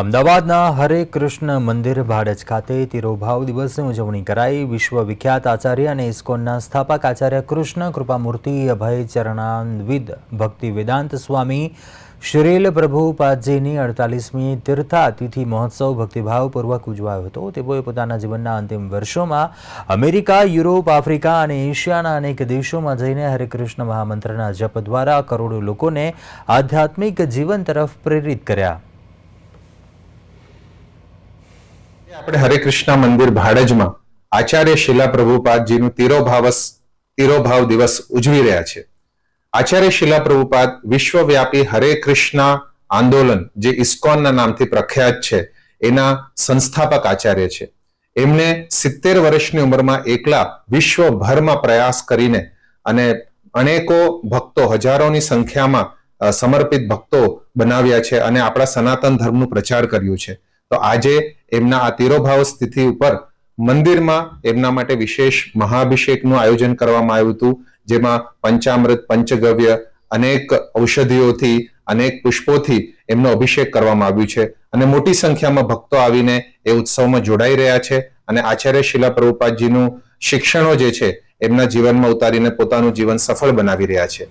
અમદાવાદના હરે કૃષ્ણ મંદિર ભાડજ ખાતે તિરોભાવ દિવસની ઉજવણી કરાઈ. વિશ્વવિખ્યાત આચાર્ય અને ઇસ્કોનના સ્થાપક આચાર્ય કૃષ્ણ કૃપામૂર્તિ, અભય ચરણાન્વિદ ભક્તિ વેદાંત સ્વામી, શ્રીલ પ્રભુપાદજીની અડતાલીસમી તીર્થા તિથિ મહોત્સવ ભક્તિભાવપૂર્વક ઉજવાયો હતો. તેઓએ પોતાના જીવનના અંતિમ વર્ષોમાં અમેરિકા, યુરોપ, આફ્રિકા અને એશિયાના અનેક દેશોમાં જઈને હરેકૃષ્ણ મહામંત્રના જપ દ્વારા કરોડો લોકોને આધ્યાત્મિક જીવન તરફ પ્રેરિત કર્યા. આપણે હરે કૃષ્ણ મંદિર ભાડજમાં આચાર્ય શિલા પ્રભુપાદજીનું તિરોભાવસ, તિરોભાવ દિવસ ઉજવી રહ્યા છે. આચાર્ય શિલા પ્રભુપાદ વિશ્વવ્યાપી હરે કૃષ્ણ આંદોલન, જે ઇસ્કોનના નામથી પ્રખ્યાત છે, એના સંસ્થાપક આચાર્ય છે. એમને સિત્તેર વર્ષની ઉંમરમાં એકલા વિશ્વભરમાં પ્રયાસ કરીને અને અનેકો ભક્તો, હજારોની સંખ્યામાં સમર્પિત ભક્તો બનાવ્યા છે અને આપણા સનાતન ધર્મનું પ્રચાર કર્યું છે. તો આજે એમના આ તિરોભાવ સ્થિતિ ઉપર મંદિરમાં એમના માટે વિશેષ મહાભિષેકનું આયોજન કરવામાં આવ્યું હતું, જેમાં પંચામૃત, પંચગવ્ય, અનેક ઔષધિઓથી, અનેક પુષ્પોથી એમનો અભિષેક કરવામાં આવ્યું છે. અને મોટી સંખ્યામાં ભક્તો આવીને એ ઉત્સવમાં જોડાઈ રહ્યા છે અને આચાર્ય શિલા પ્રભુપાદજીનું શિક્ષણો જે છે, એમના જીવનમાં ઉતારીને પોતાનું જીવન સફળ બનાવી રહ્યા છે.